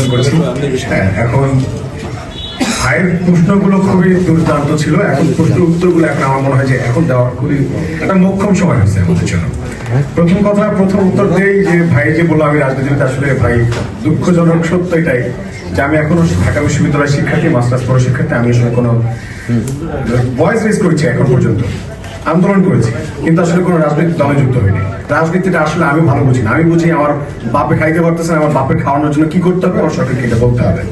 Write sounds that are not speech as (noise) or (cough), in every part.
অভিনন্দন করছি হ্যাঁ, এখন ভাইয়ের প্রশ্নগুলো খুবই দুর্দান্ত ছিল। এখন প্রশ্নের উত্তরগুলো এখন আমার মনে হয় যে এখন দেওয়ার খুবই একটা মোক্ষম সময় হয়েছে আমাদের জন্য। প্রথম কথা প্রথম উত্তর দেই যে ভাই যে বলল আমি রাজনীতিতে আসলে ভাই দুঃখজনক সত্য এটাই যে আমি এখনও ঢাকা বিশ্ববিদ্যালয়ের শিক্ষার্থী মাস্টার্স পড়ো শিক্ষার্থী আমি আসলে কোনো ভয়েস রেজ করেছি এখন পর্যন্ত। আন্দোলন করেছি, কিন্তু আসলে কোনো রাজনৈতিক দলে যুক্ত হয়নি। রাজনীতিটা আসলে আমি ভালো বুঝি না। আমি বুঝি আমার বাপে খাইতে পারতেছে আমার বাপে খাওয়ানোর জন্য কি করতে হবে আমার সরকারকে এটা বলতে হবে।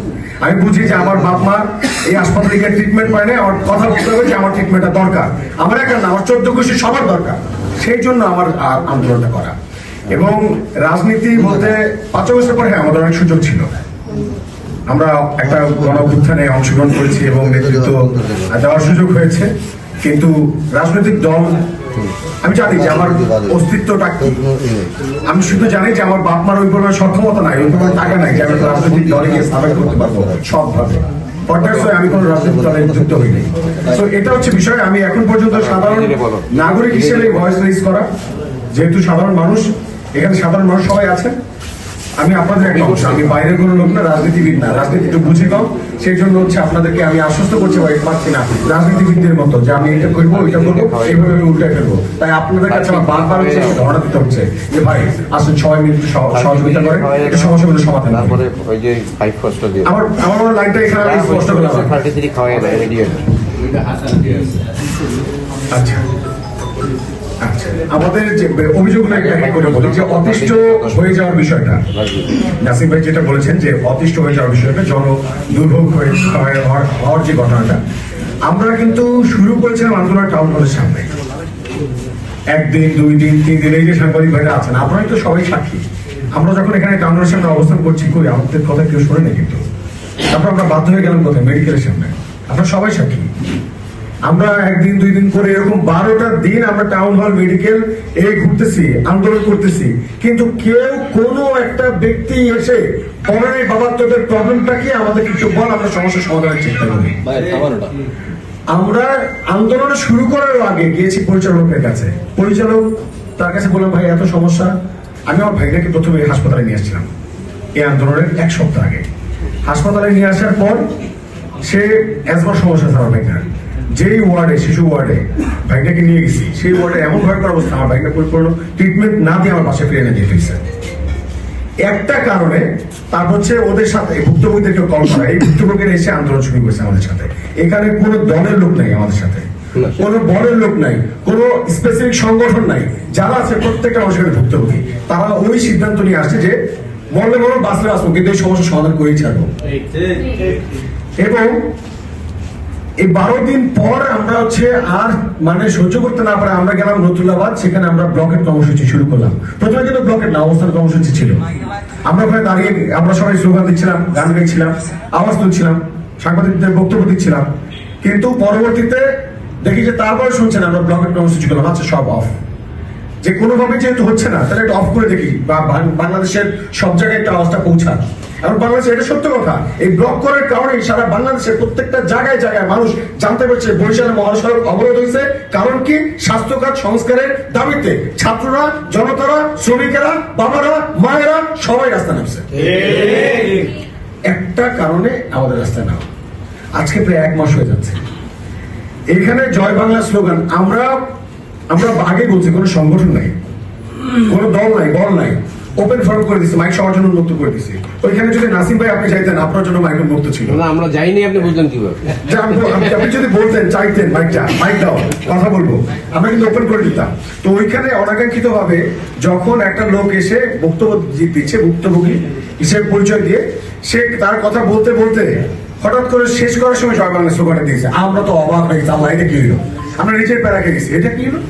আমি বুঝি যে আমার বাপ মা এই হাসপাতালে গিয়ে ট্রিটমেন্ট পায় না আমার কথা বলতে হবে যে আমার ট্রিটমেন্টটা দরকার। আমার একা না, আমার চোদ্দ গোষ্ঠী সবার দরকার। সেই জন্য আমার আন্দোলনটা করা। এবং রাজনীতি বলতে পাঁচ বছর পরে হ্যাঁ আমাদের অনেক সুযোগ ছিল। আমরা একটা গণ অভ্যুত্থানে অংশগ্রহণ করেছি এবং নেতৃত্ব দেওয়ার সুযোগ হয়েছে। কিন্তু রাজনৈতিক দল, আমি জানি যে আমার অস্তিত্বটা আমি শুধু জানি যে আমার বাপ মার ওই পরিমাণ সক্ষমতা নাই, ওই পরিমাণ টাকা নাই যে আমি রাজনৈতিক দলে গিয়ে স্থাপন করতে পারব সবভাবে আমি কোনো রাজনৈতিক দলে যুক্ত হইনি তো এটা হচ্ছে বিষয়। আমি এখন পর্যন্ত সাধারণ নাগরিক হিসেবে ভয়েস রেজ করা, যেহেতু সাধারণ মানুষ, এখানে সাধারণ মানুষ সবাই আছে। আমি আপনাদের একটা অংশ আমি বাইরের কোনো লোক না রাজনীতিবিদ না। রাজনীতি একটু বুঝে কম সেই জন্য হচ্ছে আপনাদেরকে আমি আশ্বস্ত করছি ভাই পারছি না রাজনীতিবিদদের মতো যে আমি এটা করব ওইটা করব এইভাবে আমি উল্টাই ফেলব। তাই আপনাদের কাছে আমার বারবার হচ্ছে ধরা দিতে হচ্ছে যে ভাই আসলে ছয় মিনিট সহযোগিতা করে এটা সমস্যাগুলো সমাধান করে তারপরে ওই যে ফাইভ ফার্স্ট দিয়ে। আমার আমার মনে হয় লাইনটা এখানে আমি স্পষ্ট করলাম থার্টি থ্রি খাওয়াই আচ্ছা আচ্ছা। আমাদের যে করে যে অতিষ্ঠ হয়ে যাওয়ার বিষয়টা। নাসিম ভাই যেটা বলেছেন যে অতিষ্ঠ হয়ে যাওয়ার বিষয়টা, জন দুর্ভোগ হয়ে হওয়ার- যে ঘটনাটা। আমরা কিন্তু শুরু করেছিলাম আন্দোলন টাউন হলের সামনে। একদিন, দুই দিন, তিন দিন, এই যে সাংবাদিক ভাইরা আছেন, আপনারাই তো সবাই সাক্ষী। আমরা যখন এখানে টাউন হলের সামনে অবস্থান করছি, কই আমাদের কথা কেউ শোনে কিন্তু। তারপর আমরা বাধ্য হয়ে গেলাম কোথায়? মেডিকেলের সামনে। আপনারা সবাই সাক্ষী। আমরা একদিন দুই দিন করে এরকম বারোটা দিন আমরা টাউন হল মেডিকেল এই ঘুরতেছি আন্দোলন করতেছি। কিন্তু কেউ কোনো একটা ব্যক্তি এসে বলে নাই বাবা তোদের প্রবলেমটা কি আমাদের কিছু বল আমরা সমস্যার সমাধানের চেষ্টা করি। আমরা আন্দোলন শুরু করার আগে গিয়েছি পরিচালকের কাছে। পরিচালক তার কাছে বললাম ভাই এত সমস্যা। আমি আমার ভাইটাকে প্রথমে হাসপাতালে নিয়ে আসছিলাম এই আন্দোলনের এক সপ্তাহ আগে। হাসপাতালে নিয়ে আসার পর সে অ্যাজমার সমস্যা আমার ভাইটার। যেই ওয়ার্ডে শিশু ওয়ার্ডে ভাইটাকে নিয়ে গেছি সেই ওয়ার্ডে এমন ভয়ঙ্কর অবস্থা আমার ভাইটা পরিপূর্ণ ট্রিটমেন্ট না দিয়ে আমার পাশে ফিরে এনে দিয়ে ফেলছে একটা কারণে তার হচ্ছে ওদের সাথে ভুক্তভোগীদেরকে কল করা এই ভুক্তভোগীরা এসে আন্দোলন শুরু করেছে আমাদের সাথে। এখানে কোনো দলের লোক নাই আমাদের সাথে। কোনো বলের লোক নাই কোনো স্পেসিফিক সংগঠন নাই যারা আছে প্রত্যেকটা মানুষের ভুক্তভোগী। তারা ওই সিদ্ধান্ত নিয়ে আসছে যে মরলে মরো বাঁচলে আসব কিন্তু এই সমস্যার সমাধান করেই ছাড়বো। এবং এই বারো দিন পর আমরা হচ্ছে আর মানে সহ্য করতে না পারে, আমরা গেলাম নতুল্লাবাদ সেখানে আমরা ব্লকের কর্মসূচি শুরু করলাম। প্রথমে কিন্তু ব্লকের না অবস্থান কর্মসূচি ছিল। আমরা ওখানে দাঁড়িয়ে, আমরা সবাই স্লোগান দিচ্ছিলাম, গান গাইছিলাম, আওয়াজ তুলছিলাম, সাংবাদিকদের বক্তব্য দিচ্ছিলাম। কিন্তু পরবর্তীতে দেখি যে তারপরে শুনছেন আমরা ব্লকের কর্মসূচি করলাম আচ্ছা সব অফ যে কোনোভাবে যেহেতু হচ্ছে না, তাহলে এটা অফ করে দেখি, বা বাংলাদেশের সব জায়গায় একটা আওয়াজটা পৌঁছান এখন বাংলাদেশে এটা সত্য কথা। এই ব্লক করার কারণে সারা বাংলাদেশের প্রত্যেকটা জায়গায় জায়গায় মানুষ জানতে পারছে বরিশালের মহাসড়ক অবরোধ হয়েছে। কারণ কি? স্বাস্থ্য খাত সংস্কারের দাবিতে ছাত্ররা, জনতারা, শ্রমিকেরা, বাবারা, মায়েরা সবাই রাস্তা নামছে। একটা কারণে আমাদের রাস্তায় নাম। আজকে প্রায় এক মাস হয়ে যাচ্ছে। এখানে জয় বাংলা স্লোগান, আমরা আমরা আগে বলছি, কোনো সংগঠন নাই। কোনো দল নাই, বল নাই। ওপেন ফর্ম করে দিচ্ছে মাইক সবার জন্য উন্মুক্ত করে দিচ্ছে ওইখানে যদি নাসিম ভাই আপনি চাইতেন আপনার জন্য মাইক উন্মুক্ত ছিল। না আমরা যাইনি আপনি বুঝলেন কীভাবে। আপনি যদি বলতেন চাইতেন মাইকটা মাইক দাও কথা বলব। আমরা কিন্তু ওপেন করে দিতাম। তো ওইখানে অনাকাঙ্ক্ষিত ভাবে যখন একটা লোক এসে বক্তব্য দিচ্ছে ভুক্তভোগী হিসেবে পরিচয় দিয়ে সে তার কথা বলতে বলতে হঠাৎ করে শেষ করার সময় জয় বাংলা স্লোগানে দিয়েছে। আমরা তো অবাক হয়ে গেছি আল্লাহ এটা কি হলো আমরা নিজের প্যারাকে গেছি। এটা কি হলো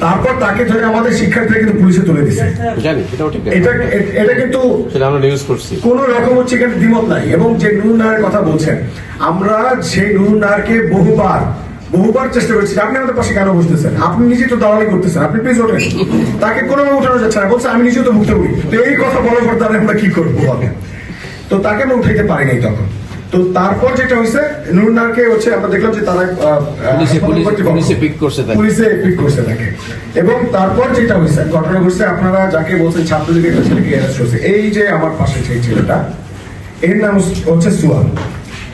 তারপর তাকে ধরে আমাদের শিক্ষার্থীরা কিন্তু পুলিশে তুলে দিছে। জানি ঠিক এটা এটা কিন্তু সেটা আমরা নিউজ করছি। কোন রকম হচ্ছে এখানে দ্বিমত নাই। এবং যে নুন নায়ের কথা বলছেন আমরা সেই নুন নারকে বহুবার বহুবার চেষ্টা করছি। আপনি আমাদের পাশে কেন বসতেছেন? আপনি নিজে তো দালালি করতেছেন। আপনি প্লিজ ওঠেন। তাকে কোনো উঠানো যাচ্ছে না। বলছে আমি নিজে তো ভুক্তভোগী তো এই কথা বলার পর তাহলে আমরা কি করব? (laughs) তো তাকে আমরা উঠাইতে পারি নাই তখন। তো তারপর যেটা হয়েছে নুন নারকে হচ্ছে আমরা দেখলাম যে তারা পুলিশে- কর্তৃপক্ষ- করছে। পুলিশে পিক করছে তাকে। এবং তারপর যেটা হয়েছে ঘটনা ঘটছে আপনারা যাকে বলছেন ছাত্রলীগের একটা ছেলেকে অ্যারেস্ট করছে। এই যে আমার পাশে সেই ছেলেটা এর নাম হচ্ছে সুয়ান।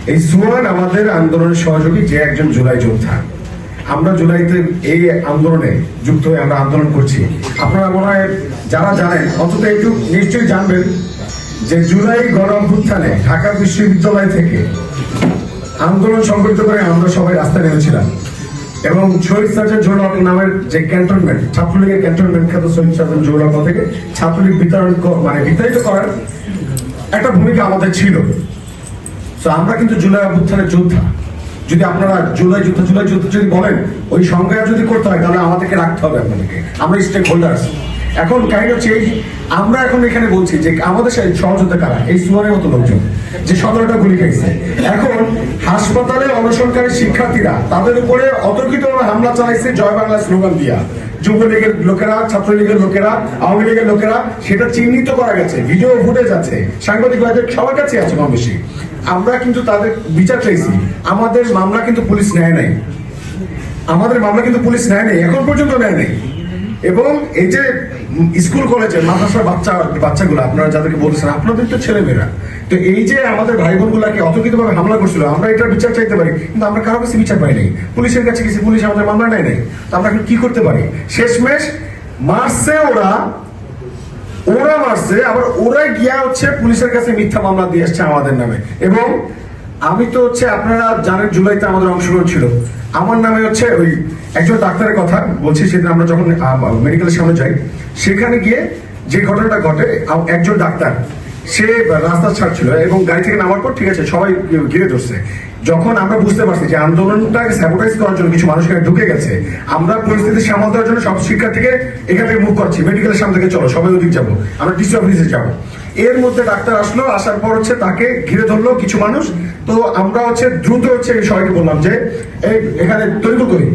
এই সুয়ান আমাদের আন্দোলনের সহযোগী যে একজন জুলাই যোদ্ধা। আমরা জুলাইতে এই আন্দোলনে যুক্ত হয়ে আমরা আন্দোলন করছি। আপনারা মনে হয় যারা জানেন অন্তত একটু নিশ্চয়ই জানবেন যে জুলাই গণ অভ্যুত্থানে ঢাকা বিশ্ববিদ্যালয় থেকে আন্দোলন সংগঠিত করে আমরা সবাই রাস্তায় নেমেছিলাম। এবং শহীদ সার্জন জোড়ক নামের যে ক্যান্টনমেন্ট, ছাত্রলীগের ক্যান্টনমেন্ট খ্যাত শহীদ সার্জন জোড়ক থেকে ছাত্রলীগ বিতরণ মানে বিতাড়িত করার একটা ভূমিকা আমাদের ছিল। তো আমরা কিন্তু জুলাই অভ্যুত্থানের যোদ্ধা। যদি আপনারা জুলাই যুদ্ধ জুলাই যুদ্ধ যদি বলেন, ওই সংজ্ঞা যদি করতে হয়, তাহলে আমাদেরকে রাখতে হবে আপনাদেরকে। আমরা স্টেক হোল্ডার্স এখন কাহিনী হচ্ছে এই আমরা এখন এখানে বলছি যে আমাদের সহযোদ্ধা কারা এই সুয়ারের মতো লোকজন যে সতেরোটা গুলি খাইছে এখন হাসপাতালে অনশনকারী শিক্ষার্থীরা, তাদের উপরে অতর্কিতভাবে হামলা চালাইছে জয় বাংলা স্লোগান দিয়া। যুবলীগের লোকেরা, ছাত্রলীগের লোকেরা, আওয়ামী লীগের লোকেরা, সেটা চিহ্নিত করা গেছে। ভিডিও ফুটেজ আছে সাংবাদিক সবার কাছে আছে কম বেশি। আমরা কিন্তু তাদের বিচার চাইছি। আমাদের মামলা কিন্তু পুলিশ নেয় নাই। আমাদের মামলা কিন্তু পুলিশ নেয় নাই। এখন পর্যন্ত নেয় নাই। এবং এই যে স্কুল কলেজে মাদ্রাসার বাচ্চা, বাচ্চাগুলো, আপনারা যাদেরকে বলছেন, আপনাদের তো ছেলেমেয়েরা। তো এই যে আমাদের ভাই বোনগুলাকে অতর্কিতভাবে হামলা করছিল, আমরা এটার বিচার চাইতে পারি, কিন্তু আমরা কারও কাছে বিচার পাই নাই। পুলিশের কাছে গেছি, পুলিশ আমাদের মামলা নেয় নাই। তো আমরা এখন কি করতে পারি? শেষমেশ মারছে ওরা ওরা মারছে, আবার ওরা গিয়া হচ্ছে পুলিশের কাছে মিথ্যা মামলা দিয়ে আসছে আমাদের নামে। এবং আমি তো হচ্ছে, আপনারা জানেন, জুলাইতে আমাদের অংশগ্রহণ ছিল। আমার নামে হচ্ছে ওই একজন ডাক্তারের কথা বলছি, সেদিন আমরা যখন মেডিকেলের সামনে যাই, সেখানে গিয়ে যে ঘটনাটা ঘটে একজন ডাক্তার, সে রাস্তা ছাড়ছিল এবং গাড়ি থেকে নামার পর, ঠিক আছে, সবাই ঘিরে ধরছে। যখন আমরা বুঝতে পারছি যে আন্দোলনটাকে স্যাবোটাইজ করার জন্য কিছু মানুষ ঢুকে গেছে, আমরা পরিস্থিতি সামাল দেওয়ার জন্য সব শিক্ষার্থীকে এখান থেকে মুখ করছি। মেডিকেলের সামনে থেকে চলো, সবাই ওদিক যাব। আমরা ডিসি অফিসে যাব। এর মধ্যে ডাক্তার আসলো, আসার পর হচ্ছে তাকে ঘিরে ধরলো কিছু মানুষ। তো আমরা হচ্ছে দ্রুত হচ্ছে সবাইকে বললাম যে এখানে তরিকুল করি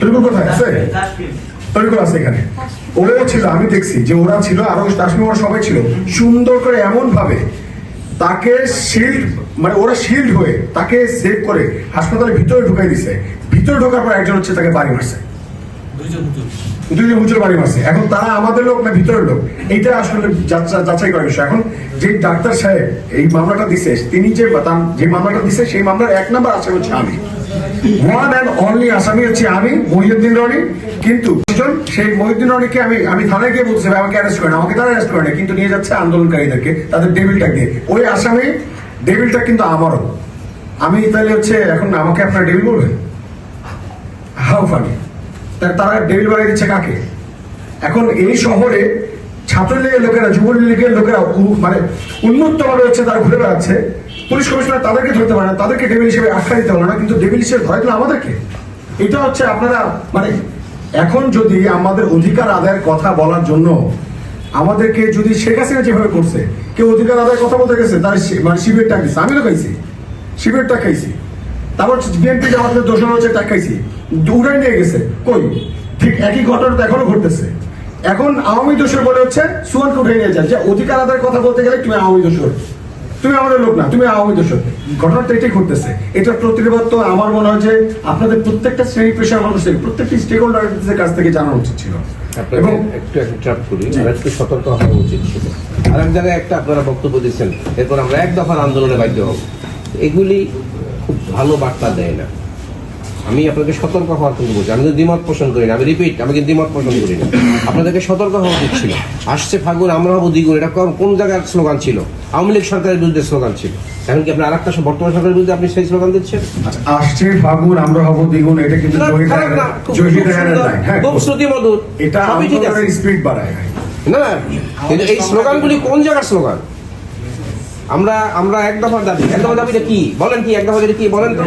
তরিকুল কোথায়? আছে? তরিকুল আছে এখানে। ওরাও ছিল আমি দেখছি যে ওরা ছিল আরও কাশ্মীর ওরা সবাই ছিল। সুন্দর করে এমন ভাবে তাকে শিল্ড মানে ওরা শিল্ড হয়ে তাকে সেভ করে হাসপাতালের ভিতরে ঢুকাই দিছে। ভিতরে ঢোকার পর একজন হচ্ছে তাকে বাড়ি মারছে। দুইজন হুজুর বাড়ি মারছে। এখন তারা আমাদের লোক না ভিতরের লোক? এইটা আসলে যাচা- যাচাই করার বিষয়। এখন যে ডাক্তার সাহেব এই মামলাটা দিছে তিনি যে যে মামলাটা দিছে সেই মামলার এক নাম্বার আছে হচ্ছে আমি। ওয়ান অ্যান্ড অনলি আসামি হচ্ছে আমি মহিউদ্দিন রনি কিন্তু সেই মহিউদ্দিন রনিকে আমি আমি থানায় গিয়ে বলছি আমাকে অ্যারেস্ট করেন আমাকে তারা অ্যারেস্ট করে কিন্তু নিয়ে যাচ্ছে আন্দোলনকারীদেরকে, তাদের ডেবিলটা দিয়ে ওই আসামি ডেবিলটা কিন্তু আমারও। আমি তাহলে হচ্ছে, এখন আমাকে আপনার ডেবিল বলবেন? হাউ ফানি তারা ডেবিল বানিয়ে দিচ্ছে কাকে? এখন এই শহরে ছাত্রলীগের লোকেরা, যুবলীগের লোকেরা মানে উন্মুক্ত ভাবে হচ্ছে তারা ঘুরে বেড়াচ্ছে। পুলিশ কমিশনার তাদেরকে ধরতে পারে না, তাদেরকে ডেবিল হিসেবে আখ্যা দিতে পারে না, কিন্তু ডেবিল হিসেবে ধরে দিল আমাদেরকে? এটা হচ্ছে আপনারা মানে এখন যদি আমাদের অধিকার আদায়ের কথা বলার জন্য আমাদেরকে যদি শেখ হাসিনা যেভাবে করছে, কেউ অধিকার আদায়ের কথা বলতে গেছে, তার মানে শিবিরটা দিচ্ছে আমি তো খাইছি শিবিরটা খাইছি। তারপর বিএনপি জামাতের দোষণ হচ্ছে টাকা খাইছি, উড়াই নিয়ে গেছে, কই? ঠিক একই ঘটনা তো এখনও ঘটতেছে। এখন আওয়ামী দোষের বলে হচ্ছে, সুয়ানকে উঠে নিয়ে যায় যে অধিকার আদায়ের কথা বলতে গেলে তুমি আওয়ামী দোষর তুমি আমাদের লোক না তুমি আওয়ামী দোষর ঘটনাটা এটাই ঘটতেছে। এটার প্রতিবাদ তো আমার মনে হয় যে আপনাদের প্রত্যেকটা শ্রেণি পেশার মানুষের প্রত্যেকটি স্টেক হোল্ডারদের কাছ থেকে জানা উচিত ছিল। এবং একটু করি। একটু সতর্ক হওয়া উচিত ছিল। আর এক জায়গায় একটা আপনারা বক্তব্য দিচ্ছেন এরপর আমরা এক দফার আন্দোলনে বাধ্য হব। এগুলি খুব ভালো বার্তা দেয় না। আমি আপনাকে সতর্ক হওয়ার জন্য বলছি। আমি কিন্তু দ্বিমত পোষণ করি না। আমি রিপিট আমি কিন্তু দ্বিমত পোষণ করি না। আপনাদেরকে সতর্ক হওয়া উচিত ছিল। আসছে ফাগুন আমরা হব দ্বিগুণ। এটা কোন- জায়গার স্লোগান ছিল? আওয়ামী লীগ সরকারের বিরুদ্ধে স্লোগান ছিল। এখন কি আপনার আরেকটা বর্তমান সরকারের বিরুদ্ধে আপনি সেই স্লোগান দিচ্ছেন? আচ্ছা, আসছে ফাগুন আমরা হব দ্বিগুণ। এটা কিন্তু খুব- হ্যাঁ খুব শ্রুতিমধুর। এটা স্পিড বাড়ায়। না এই স্লোগানগুলি কোন জায়গার স্লোগান? আমরা আমরা এক দফার দাবি। এক দফা দাবিটা কি? বলেন কি এক দফা দাবি কি বলেন তো।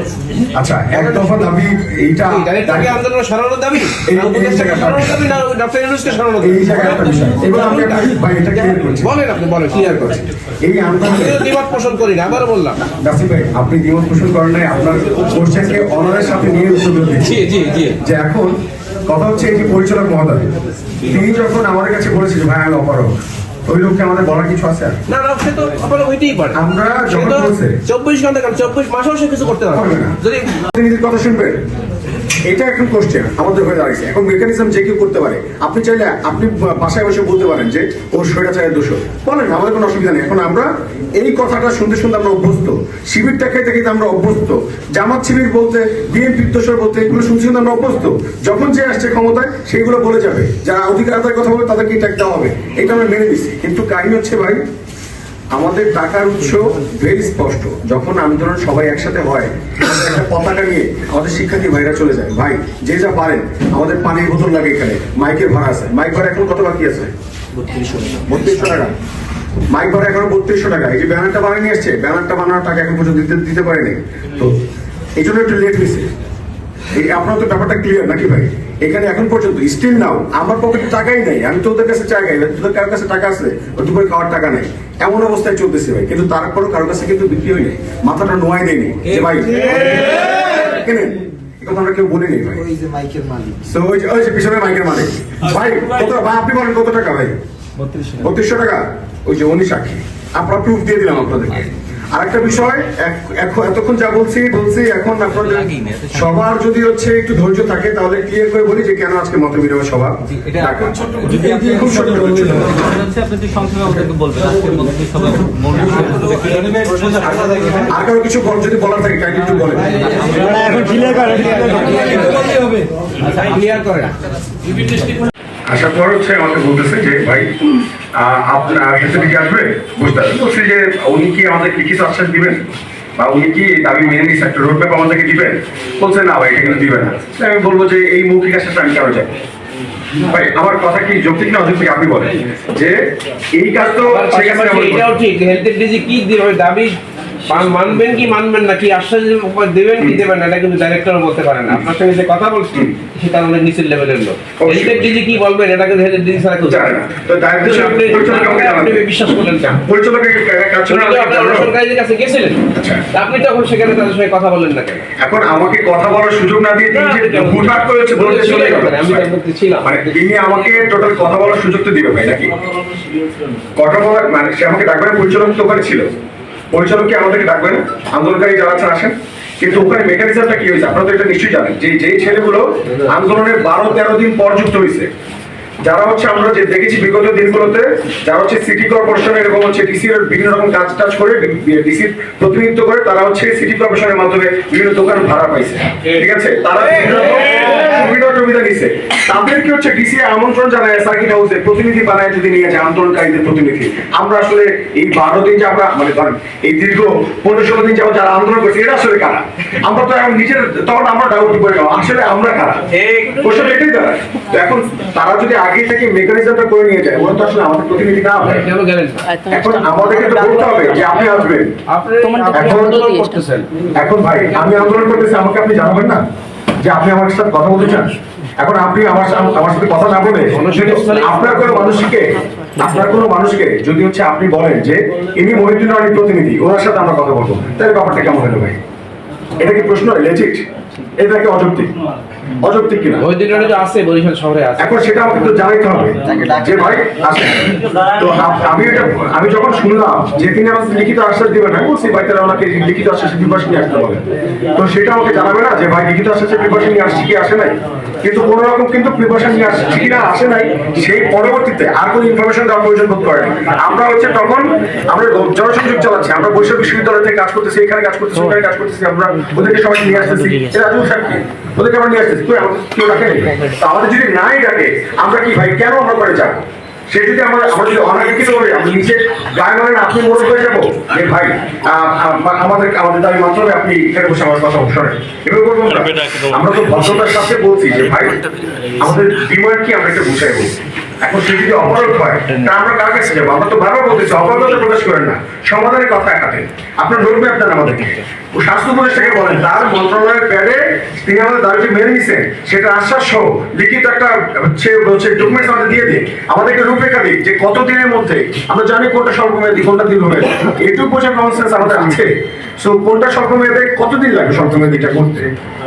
আচ্ছা এক দফা দাবি এইটা ডাইরেক্টরকে আন্দোলন সরানোর দাবি? এই- সরানোর দাবি না ডক্টর ইউনুসকে সরানোর দাবি? এই জায়গায় একটা বিষয়। এবার আমি ভাই বলেন আপনি বলেন ক্লিয়ার করছি। এই আন্দোলনে দ্বিমত পোষণ করি না আবারও বললাম। নাসিম ভাই আপনি দ্বিমত পোষণ করেন নাই আপনার কোশ্চেনকে অনারের সাথে নিয়ে উত্তর দিচ্ছি জি জি জি। যে এখন কথা হচ্ছে এই যে পরিচালক মহোদয়। তিনি যখন আমাদের কাছে বলেছিল ভাই আমি অপারক ওই লোককে আমাদের বলার কিছু আছে না না সে তো আপনার ওইটাই পারে। আমরা চব্বিশ ঘণ্টা কেন? চব্বিশ মাসেও সে কিছু করতে পারবে না। যদি কথা শুনবে এটা এখন কোশ্চেন আমাদের হয়ে দাঁড়িয়েছে এখন মেকানিজম যে কেউ করতে পারে, আপনি চাইলে আপনি বাসায় বসে বলতে পারেন যে, ও স্বৈরাচারের দোষ বলেন, আমাদের কোনো অসুবিধা নেই। এখন আমরা এই কথাটা শুনতে শুনতে আমরা অভ্যস্ত। শিবিরটা খেতে খেতে আমরা অভ্যস্ত। জামাত শিবির বলতে, বিএনপির দোষর বলতে, এগুলো শুনতে শুনতে আমরা অভ্যস্ত। যখন যে আসছে ক্ষমতায়, সেইগুলো বলে যাবে। যারা অধিকার আদায়ের কথা বলবে তাদেরকে ট্যাগ দেওয়া হবে। এটা আমরা মেনে নিচ্ছি। কিন্তু কাহিনী হচ্ছে ভাই আমাদের টাকার উৎস ভেরি স্পষ্ট। যখন আন্দোলন সবাই একসাথে হয়, একটা পতাকা নিয়ে আমাদের শিক্ষার্থী ভাইরা চলে যায়। ভাই, যে যা পারেন, আমাদের পানির বোতল লাগে এখানে, মাইকের ভাড়া আছে। মাইক ভাড়া এখন কত বাকি আছে? বত্রিশশো টাকা। মাইক ভাড়া এখন বত্রিশশো টাকা। এই যে ব্যানারটা বানিয়ে নিয়ে এসছে, ব্যানারটা বানানোর টাকা এখন পর্যন্ত দিতে দিতে পারেনি। তো, এই জন্য একটু লেট হয়েছে। এই আপনার তো ব্যাপারটা ক্লিয়ার নাকি ভাই? এখানে এখন পর্যন্ত স্টিল নাও আমার পকেটে টাকাই নেই আমি তো ওদের কাছে চাই তোদের কারোর কাছে টাকা আছে দুপুরে খাওয়ার টাকা নেই। এমন অবস্থায় চলতেছে ভাই কিন্তু তারপরও কারোর কাছে কিন্তু বিক্রি হয়নি মাথাটা নোয়াই দেয়নি যে ভাই কেনেন কথা আমরা কেউ বলিনি ভাই। ওই যে মাইকের মালিক। তো ওই যে ওই যে পিছনে মাইকের মালিক। ভাই কত ভাই আপনি বলেন কত টাকা ভাই? বত্রিশশো টাকা। ওই যে উনি সাক্ষী আমরা প্রুফ দিয়ে দিলাম আপনাদেরকে। আরেকটা বিষয় এতক্ষণ যা বলছি বলছি এখন আপনাদের সবার যদি হচ্ছে একটু ধৈর্য থাকে তাহলে ক্লিয়ার করে বলি যে কেন আজকে মত বিনিময় সভা। আর কারও কিছু বল- যদি বলার থাকে কাইন্ডলি একটু বলেন। ক্লিয়ার করে আসার পর হচ্ছে আমাকে বলতেছে যে ভাই আপনার হেসে কি আসবে? বুঝতে পারছি। বলছি যে উনি কি আমাদের লিখিত আশ্বাস দিবেন? বা উনি কি দাবি মেনে নিচ্ছে একটা রোড ম্যাপ আমাদেরকে দিবেন? বলছে না ভাই এটা কিন্তু দিবে না। আমি বলব যে এই মৌখিক আশ্বাস আমি কেন যাব ভাই আমার কথা কি যৌক্তিক না অযৌক্তিক আপনি বলেন? যে এই কাজ তো সেই ঠিক হেলথের ডিজি কি দিবে দাবি মানবেন কি মানবেন না কি আশ্বাস দেবেন কি দেবেন না এটা কিন্তু ডাইরেক্টর বলতে পারেন না। আপনার সঙ্গে যে কথা বলছি অনেক নিচের লেভেলের লোক। ডিজি কি বলবেন এটা কিন্তু হেলথের ডিজি ছাড়া কেউ জানে জানে না। না। তো আপনি। বিশ্বাস করলেন সরকারের কাছে গেছিলেন। আচ্ছা। আপনি তখন সেখানে তাদের সঙ্গে কথা বললেন না কেন? এখন আমাকে কথা বলার সুযোগ না দিয়ে তিনি যে হুটহাট করে হচ্ছে বলতে চলে গেল। আমি তার মধ্যে ছিলাম। মানে তিনি আমাকে টোটাল কথা বলার সুযোগ তো দিবে ভাই নাকি? কথা বলার মানে সে আমাকে ডাকবে পরিচালক তো ওখানে ছিল। পরিচালক কি আমাদেরকে ডাকবে না আন্দোলনকারী যারা আছেন আসেন। কিন্তু ওখানে মেকানিজমটা কি হয়েছে? আপনারা তো এটা নিশ্চয়ই জানেন। যে যেই ছেলেগুলো আন্দোলনের বারো তেরো দিন পর যুক্ত হয়েছে যারা হচ্ছে আমরা যে দেখেছি বিগত দিনগুলোতে যারা হচ্ছে সিটি কর্পোরেশন এরকম হচ্ছে ডিসি এর বিভিন্ন রকম কাজ টাজ করে ডিসির প্রতিনিধিত্ব করে তারা হচ্ছে সিটি কর্পোরেশনের মাধ্যমে বিভিন্ন দোকান ভাড়া পাইছে। ঠিক আছে? তারা রকম নিছে তাদেরকে হচ্ছে ডিসি আমন্ত্রণ জানায় সার্কিট হাউসে প্রতিনিধি বানায় যদি নিয়ে যায় আন্দোলনকারীদের প্রতিনিধি। আমরা আসলে এই বারো দিন যে আমরা মানে ধরেন এই দীর্ঘ পনেরো ষোলো দিন যাবত যারা আন্দোলন করছে এরা আসলে কারা? আমরা তো এখন নিজের তখন আমরা ডাউট করে গেলাম আসলে আমরা কারা? কোশ্চেন এটাই দাঁড়ায় তো এখন তারা যদি আগে থেকে মেকানিজমটা করে নিয়ে যায় ওরা তো আসলে আমাদের প্রতিনিধি না হয়? এখন আমাদেরকে তো বলতে হবে যে আপনি আসবেন। এখন এখন ভাই আমি আন্দোলন করতেছি আমাকে আপনি জানাবেন না? যে আপনি আমার সাথে কথা বলতে চান এখন আপনি আমার আমার সাথে কথা না বলে আপনার কোনো মানুষকে আপনার কোনো মানুষকে যদি হচ্ছে আপনি বলেন যে ইনি মহিউদ্দিন আলীর প্রতিনিধি ওনার সাথে আমরা কথা বলব তাহলে ব্যাপারটা কেমন হলো ভাই? এটা কি প্রশ্ন? লেজিট এটা কি অযৌক্তিক? অযৌক্তিক কিনা? ওই তো আছে বরিশাল শহরে আছে। এখন সেটা আমাকে তো জানাইতে হবে। যে ভাই আসেন। তো আমি এটা আমি যখন শুনলাম যে তিনি আমাকে লিখিত আশ্বাস দিবেন আমি বলছি ভাই তাহলে ওনাকে লিখিত প্রিপারেশন নিয়ে আসতে বলেন তো সেটা আমাকে জানাবে না যে ভাই লিখিত প্রিপারেশন নিয়ে আসছে কি আসে নাই? কিন্তু কোনো রকম কিন্তু প্রিপারেশন নিয়ে আসছে কি না আসে নাই। সেই পরবর্তীতে আর কোনো ইনফরমেশন দেওয়ার প্রয়োজন বোধ করে আমরা হচ্ছে তখন আমরা জনসংযোগ চালাচ্ছি। আমরা বৈশ্বিক বিশ্ববিদ্যালয় থেকে কাজ করতেছি এখানে কাজ করতেছি ওখানে কাজ করতেছি আমরা ওদেরকে সবাই নিয়ে আসতেছি। এরা ওদেরকে আমরা নিয়ে আসতেছি। আমাদের কেউ ডাকে আমাদের যদি নাই ডাকে আমরা কি ভাই কেন আমরা করে যাব? সে যদি আমরা আমরা যদি অনাকাঙ্ক্ষিত নিচে গায়ে মারেন আপনি মনে হয়ে যাব? যে ভাই আমাদের আমাদের দাবি হবে আপনি এখানে বসে আমার কথা শোনেন। এভাবে করব না। আমরা তো ভদ্রতার সাথে বলছি যে ভাই আমাদের ডিমান্ড কি আমরা এটা বুঝাই বলছি এখন সে যদি অপরাধ হয় তা আমরা কার কাছে যাব? আমরা তো বারবার বলতেছি অপরাধতা প্রকাশ করেন না। সমাধানের কথা একাতে। আপনার রোড আপনার ও স্বাস্থ্য উপদেষ্টাকে বলেন, তার মন্ত্রণালয়ের প্যাডে তিনি আমাদের দাবিটি মেনে নিছেন সেটা আশ্বাস সহ লিখিত একটা হচ্ছে হচ্ছে ডকুমেন্টস আমাদের দিয়ে দিন। আমাদেরকে রূপরেখা দিন যে কত দিনের মধ্যে, আমরা জানি কোনটা স্বল্পমেয়াদী, কোনটা দীর্ঘমেয়াদী। এটুকু বোঝার কমন আমাদের আছে। সো কোনটা স্বল্পমেয়াদে কতদিন লাগে স্বল্পমেয়াদীটা করতে?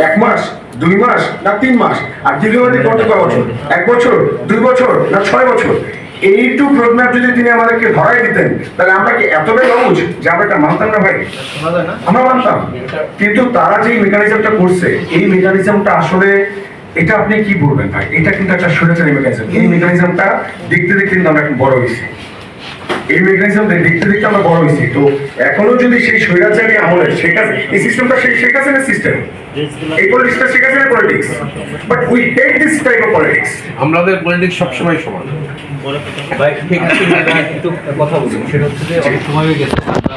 এক মাস, দুই মাস, না তিন মাস? আর দীর্ঘমেয়াদী কোনটা কয় বছর? এক বছর, দুই বছর, না ছয় বছর? এইটুক রোডম্যাপ যদি তিনি আমাদেরকে ধরাই দিতেন, তাহলে আমরা কি এতটাই উচিত যে আমরা এটা মানতাম না ভাই? আমরা মানতাম। কিন্তু তারা যে মেকানিজমটা করছে, এই মেকানিজমটা আসলে এটা আপনি কি বলবেন ভাই? এটা কিন্তু একটা স্বৈরাচারী মেকানিজম এই মেকানিজমটা দেখতে দেখতে কিন্তু আমরা এখন বড় হয়েছি। এই মেকানিজম দেখতে দেখতে আমরা বড় হয়েছি। তো এখনও যদি সেই স্বৈরাচারী আমলের শেখ এই সিস্টেমটা সেই শেখ হাসিনার সিস্টেম এই পলিটিক্সটা শেখ হাসিনার politics but we take this type of politics আমাদের পলিটিক্স সবসময় সমান। ঠিক আছে কথা বলুন। সেটা হচ্ছে যে অনেক সময় হয়ে গেছে আমরা